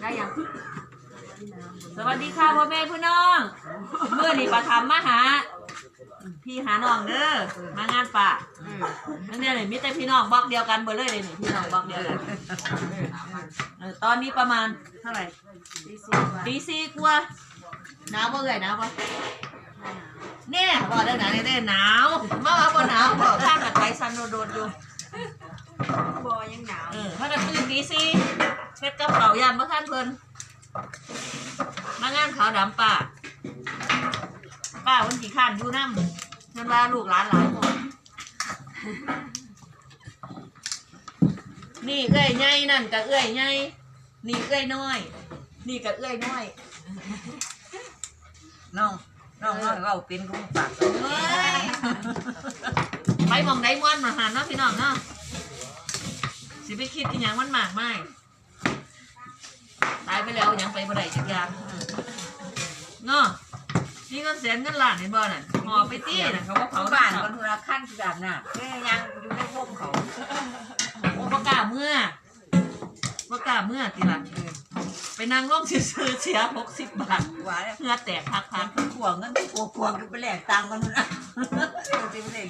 ได้ยังสวัสดีค่ะพ่อแม่พี่น้องเมื่อนี่ประทำมาหา พี่หาน้องเด้อมางานป่านั่นเนี่ยเลยมีแต่พี่น้องบล็อกเดียวกันเบอร์เลยเลยนี่พี่น้องบล็อกเดียวกันเออตอนนี้ประมาณเท่าไหร่ตีสี่กว่าหนาวบ่เอ่ยหนาวปะเนี่ยบอกได้หนาวได้หนาวมาว่าบ่หนาวบอกข้างกับไทยซันโดดๆอยู่บอยังหนาวเออถ้ากันตื่นตีสี่ เช็ดกระเป๋ายามบ่ท่านเพิ่นมางานขาวดำป้าป้าวันกี่ข้านอยู่น้ำเพิ่นว่าลูกหลานหลายคนนี่เอ้อยใหญ่นั่นก็เอ้อยใหญ่นี่เอ้อยน้อย นี่ก็เอ้อยน้อยน้องน้องน้อยเราเป็นกุ้งปากเอ้ยไปหมองได้ม้วนมาหาเนาะพี่น้องเนาะสิไปคิดอีหยังมันมากไม่ตายไปแล้วยังไปบ่ได้จักอย่างเนาะนี่เงินแสนเงินล้านเห็นบ่น่ะหอไปตี้น่ะเขาว่าเขาเขาบ้าบ้านนคนธุระขั้นสุดาน่ะแม่ยังอยู่ในวงเขาโอ้บ่กล้าเมื่อบ่กล้าเมื่อติล่ะไปนั่งร่มซื้อๆเสีย60บาทหวานเหงื่อแตกพักๆขวงเงินขวงขวงไปแหลกตังค์กันนะจะไปแหลก